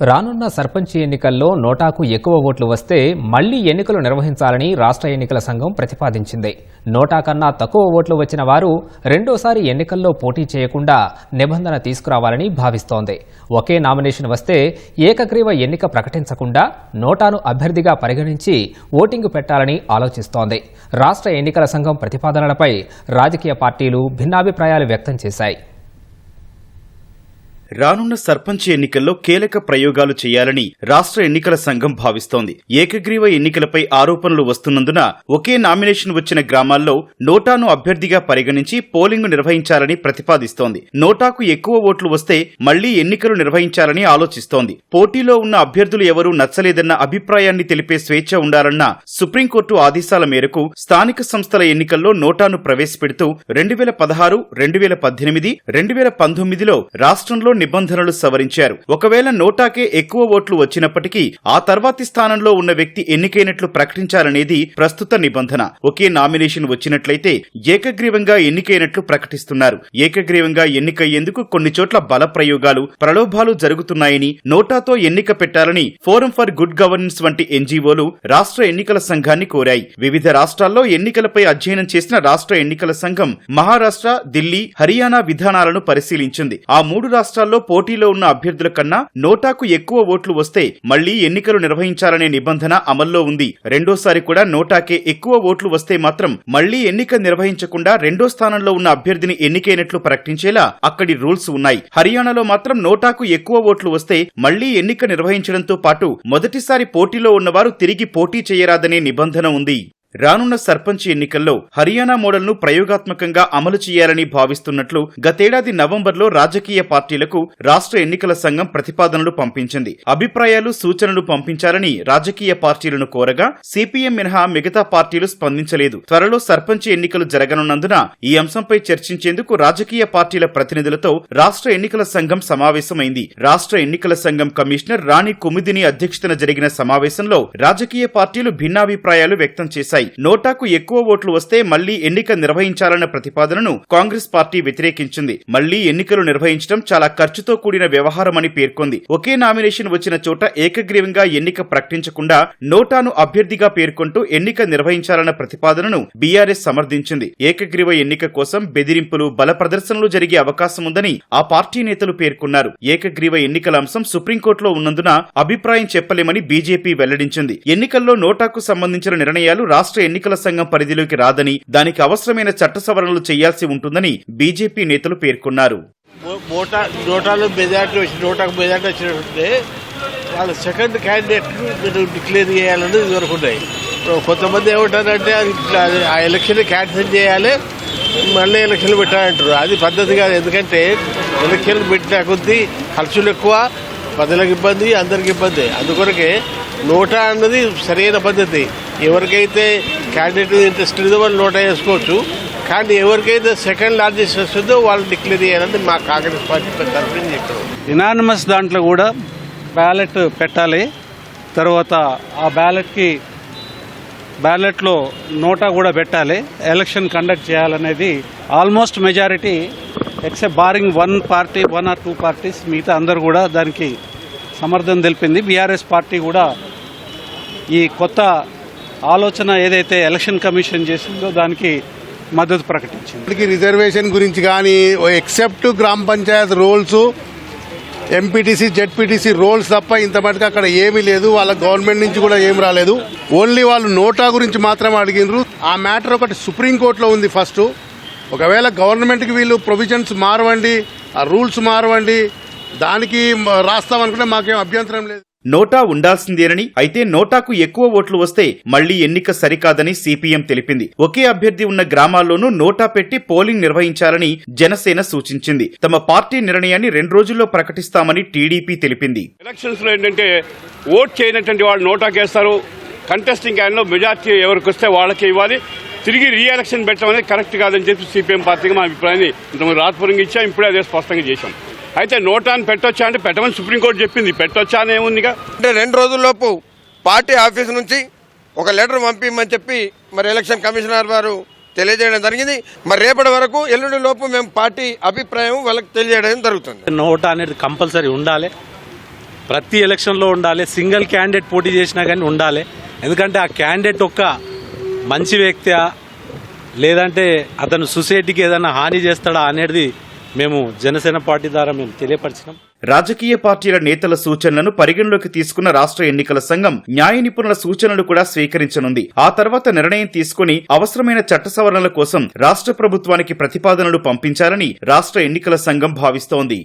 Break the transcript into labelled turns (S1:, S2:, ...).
S1: రానున్న సర్పంచ్ ఎన్నికల్లో నోటాకు ఎక్కువ ఓట్లు వస్తే మళ్ళీ ఎన్నికలు నిర్వహించాలని రాష్ట్ర ఎన్నికల సంఘం ప్రతిపాదించింది. నోటా కన్నా తక్కువ ఓట్లు వచ్చిన వారు రెండోసారి ఎన్నికల్లో పోటీ చేయకుండా నిబంధన తీసుకురావాలని భావిస్తోంది. ఒకే నామినేషన్ వస్తే ఏకగ్రీవ ఎన్నిక ప్రకటించకుండా నోటాను అభ్యర్థిగా పరిగణించి ఓటింగు పెట్టాలని ఆలోచిస్తోంది. రాష్ట్ర ఎన్నికల సంఘం ప్రతిపాదనలపై రాజకీయ పార్టీలు భిన్నాభిప్రాయాలు వ్యక్తం చేశాయి.
S2: రానున్న సర్పంచ్ ఎన్నికల్లో కీలక ప్రయోగాలు చేయాలని రాష్ట్ర ఎన్నికల సంఘం భావిస్తోంది. ఏకగ్రీవ ఎన్నికలపై ఆరోపణలు వస్తున్నందున ఒకే నామినేషన్ వచ్చిన గ్రామాల్లో నోటాను అభ్యర్థిగా పరిగణించి పోలింగ్ నిర్వహించాలని ప్రతిపాదిస్తోంది. నోటాకు ఎక్కువ ఓట్లు వస్తే మళ్ళీ ఎన్నికలు నిర్వహించాలని ఆలోచిస్తోంది. పోటీలో ఉన్న అభ్యర్థులు ఎవరూ నచ్చలేదన్న అభిప్రాయాన్ని తెలిపే స్వేచ్ఛ ఉండాలన్న సుప్రీంకోర్టు ఆదేశాల మేరకు స్థానిక సంస్థల ఎన్నికల్లో నోటాను ప్రవేశపెడుతూ రెండు వేల పదహారు రెండు వేల పద్దెనిమిది రెండు వేల పంతొమ్మిదిలో రాష్ట్రంలో నిబంధనలు సవరించారు. ఒకవేళ నోటాకే ఎక్కువ ఓట్లు వచ్చినప్పటికీ ఆ తర్వాతి స్థానంలో ఉన్న వ్యక్తి ఎన్నికైనట్లు ప్రకటించాలనేది ప్రస్తుత నిబంధన. ఒకే నామినేషన్ వచ్చినట్లయితే ఏకగ్రీవంగా ఎన్నికైనట్లు ప్రకటిస్తున్నారు. ఏకగ్రీవంగా ఎన్నికయ్యేందుకు కొన్ని చోట్ల బల ప్రయోగాలు ప్రలోభాలు జరుగుతున్నాయని నోటాతో ఎన్నిక పెట్టాలని ఫోరం ఫర్ గుడ్ గవర్నెన్స్ వంటి ఎన్జీఓలు రాష్ట్ర ఎన్నికల సంఘాన్ని కోరాయి. వివిధ రాష్ట్రాల్లో ఎన్నికలపై అధ్యయనం చేసిన రాష్ట్ర ఎన్నికల సంఘం మహారాష్ట్ర ఢిల్లీ హర్యానా విధానాలను పరిశీలించింది. ఆ మూడు రాష్ట్రాల్లో పోటీలో ఉన్న అభ్యర్థుల కన్నా నోటాకు ఎక్కువ ఓట్లు వస్తే మళ్ళీ ఎన్నికలు నిర్వహించాలనే నిబంధన అమల్లో ఉంది. రెండోసారి కూడా నోటాకే ఎక్కువ ఓట్లు వస్తే మాత్రం మళ్ళీ ఎన్నిక నిర్వహించకుండా రెండో స్థానంలో ఉన్న అభ్యర్థిని ఎన్నికైనట్లు ప్రకటించేలా అక్కడి రూల్స్ ఉన్నాయి. హర్యానాలో మాత్రం నోటాకు ఎక్కువ ఓట్లు వస్తే మళ్ళీ ఎన్నిక నిర్వహించడంతో పాటు మొదటిసారి పోటీలో ఉన్నవారు తిరిగి పోటీ చేయరాదనే నిబంధన ఉంది. రానున్న సర్పంచ్ ఎన్నికల్లో హర్యానా మోడల్ను ప్రయోగాత్మకంగా అమలు చేయాలని భావిస్తున్నట్లు గతేడాది నవంబర్లో రాజకీయ పార్టీలకు రాష్ట్ర ఎన్నికల సంఘం ప్రతిపాదనలు పంపించింది. అభిప్రాయాలు సూచనలు పంపించాలని రాజకీయ పార్టీలను కోరగా సిపిఎం మినహా మిగతా పార్టీలు స్పందించలేదు. త్వరలో సర్పంచ్ ఎన్నికలు జరగనున్నందున ఈ అంశంపై చర్చించేందుకు రాజకీయ పార్టీల ప్రతినిధులతో రాష్ట్ర ఎన్నికల సంఘం సమావేశమైంది. రాష్ట్ర ఎన్నికల సంఘం కమిషనర్ రాణి కుమిదిని అధ్యక్షతన జరిగిన సమావేశంలో రాజకీయ పార్టీలు భిన్నాభిప్రాయాలు వ్యక్తం చేశాయి. నోటాకు ఎక్కువ ఓట్లు వస్తే మళ్ళీ ఎన్నిక నిర్వహించాలన్న ప్రతిపాదనను కాంగ్రెస్ పార్టీ వ్యతిరేకించింది. మళ్ళీ ఎన్నికలు నిర్వహించడం చాలా ఖర్చుతో కూడిన వ్యవహారమని పేర్కొంది. ఒకే నామినేషన్ వచ్చిన చోట ఏకగ్రీవంగా ఎన్నిక ప్రకటించకుండా నోటాను అభ్యర్థిగా పేర్కొంటూ ఎన్నిక నిర్వహించాలన్న ప్రతిపాదనను బీఆర్ఎస్ సమర్థించింది. ఏకగ్రీవ ఎన్నిక కోసం బెదిరింపులు బల ప్రదర్శనలు జరిగే అవకాశం ఉందని ఆ పార్టీ నేతలు పేర్కొన్నారు. ఏకగ్రీవ ఎన్నికల అంశం సుప్రీంకోర్టులో ఉన్నందున అభిప్రాయం చెప్పలేమని బీజేపీ వెల్లడించింది. ఎన్నికల్లో నోటాకు సంబంధించిన నిర్ణయాలు రాష్ట్ర ఎన్నికల సంఘం పరిధిలోకి రాదని దానికి అవసరమైన చట్ట సవరణలు చేయాల్సి ఉంటుందని బీజేపీ నేతలు పేర్కొన్నారు.
S3: నోటాలు మెజార్టీ వచ్చి నోటాకు మెజార్టీ వచ్చినట్టుంటే వాళ్ళ సెకండ్ క్యాండిడేట్ మీరు డిక్లేర్ చేయాలని కోరుకున్నాయి కొంతమంది ఏమంటారంటే అది ఆ ఎలక్షన్ క్యాన్సిల్ చేయాలి మళ్ళీ ఎలక్షన్లు పెట్టాలంటారు. అది పద్ధతి కాదు. ఎందుకంటే ఎలక్షన్ పెట్టిన కొద్దీ ఖర్చులు ఎక్కువ ప్రజలకు ఇబ్బంది అందరికి ఇబ్బంది. అందుకొరకే నోటా అన్నది సరైన పద్ధతి. ఎవరికైతే క్యాండిడేట్ ఇంట్రెస్ట్ లేదో వాళ్ళు నోటా వేసుకోవచ్చు. కానీ ఎవరికైతే సెకండ్ లార్జెస్ట్ వస్తుందో వాళ్ళు డిక్లేర్ చేయాలని మా కాంగ్రెస్ పార్టీ తరఫున చెప్పారు?
S4: ఇనానిమస్ దాంట్లో కూడా బ్యాలెట్ పెట్టాలి. తర్వాత ఆ బ్యాలెట్కి బ్యాలెట్లో నోటా కూడా పెట్టాలి. ఎలక్షన్ కండక్ట్ చేయాలనేది almost majority except barring one party one or two parties మిగతా అందరు కూడా దానికి సమర్థన తెలిపింది. బీఆర్ఎస్ పార్టీ కూడా ఈ కొత్త ఆలోచన ఏదైతే ఎలక్షన్ కమిషన్ చేసిందో దానికి మద్దతు ప్రకటించింది.
S5: ఇప్పటికి రిజర్వేషన్ గురించి కానీ ఎక్సెప్ట్ గ్రామ panchayat rolls MPTC ZPTC rolls తప్ప ఇంత మటుకు అక్కడ ఏమీ లేదు. వాళ్ళ గవర్నమెంట్ నుంచి కూడా ఏం రాలేదు. ఓన్లీ వాళ్ళు నోటా గురించి మాత్రమే అడిగినారు. ఆ మ్యాటర్ ఒకటి సుప్రీంకోర్టులో ఉంది ఫస్ట్ ఒకవేళ గవర్నమెంట్కి వీళ్ళు ప్రొవిజన్స్ మారవండి ఆ రూల్స్ మారవండి దానికి రాస్తామనుకుంటే మాకేం అభ్యంతరం లేదు.
S2: నోటా ఉండాల్సిందేనని అయితే నోటాకు ఎక్కువ ఓట్లు వస్తే మళ్ళీ ఎన్నిక సరికాదని సిపిఎం తెలిపింది. ఒకే అభ్యర్థి ఉన్న గ్రామాల్లోనూ నోటా పెట్టి పోలింగ్ నిర్వహించాలని జనసేన సూచించింది. తమ పార్టీ నిర్ణయాన్ని రెండు రోజుల్లో ప్రకటిస్తామని టీడీపీ తెలిపింది.
S6: ఎలక్షన్స్లో ఏంటంటే ఓట్ చేయనటువంటి వాళ్ళు నోటాకేస్తారు కంటెస్టింగ్లో మెజార్టీ ఎవరికి వస్తే వాళ్ళకి ఇవ్వాలి. తిరిగి రీ ఎలక్షన్ పెట్టడం అనేది కరెక్ట్ కాదని చెప్పి సిపిఎం పార్టీకి మా అభిప్రాయాన్ని ఇంతకుముందు ఇచ్చాం ఇప్పుడే అదే స్పష్టంగా చేశాం. అయితే నోటాన్ని పెట్టొచ్చా అంటే పెట్టమని సుప్రీంకోర్టు చెప్పింది. పెట్టొచ్చా అని ఏముందిగా?
S7: అంటే రెండు రోజుల్లోపు పార్టీ ఆఫీస్ నుంచి ఒక లెటర్ పంపించమని చెప్పి మరి ఎలక్షన్ కమిషనర్ వారు తెలియజేయడం జరిగింది. మరి రేపటి వరకు ఎల్లుండి లోపు మేము పార్టీ అభిప్రాయం వాళ్ళకి తెలియజేయడం జరుగుతుంది.
S4: నోటా అనేది కంపల్సరీ ఉండాలి.
S8: ప్రతి ఎలక్షన్లో ఉండాలి. సింగిల్ క్యాండిడేట్ పోటీ చేసినా కానీ ఉండాలి. ఎందుకంటే ఆ క్యాండిడేట్ ఒక్క మంచి వ్యక్తి లేదంటే అతను సొసైటీకి ఏదైనా హాని చేస్తాడా అనేది మేము జనసేన పార్టీ ద్వారా మేము తెలియపరిచినాం.
S2: రాజకీయ పార్టీల నేతల సూచనలను పరిగణలోకి తీసుకున్న రాష్ట్ర ఎన్నికల సంఘం న్యాయ నిపుణుల సూచనలు కూడా స్వీకరించనుంది. ఆ తర్వాత నిర్ణయం తీసుకుని అవసరమైన చట్ట సవరణల కోసం రాష్ట్ర ప్రభుత్వానికి ప్రతిపాదనలు పంపించాలని రాష్ట్ర ఎన్నికల సంఘం భావిస్తోంది.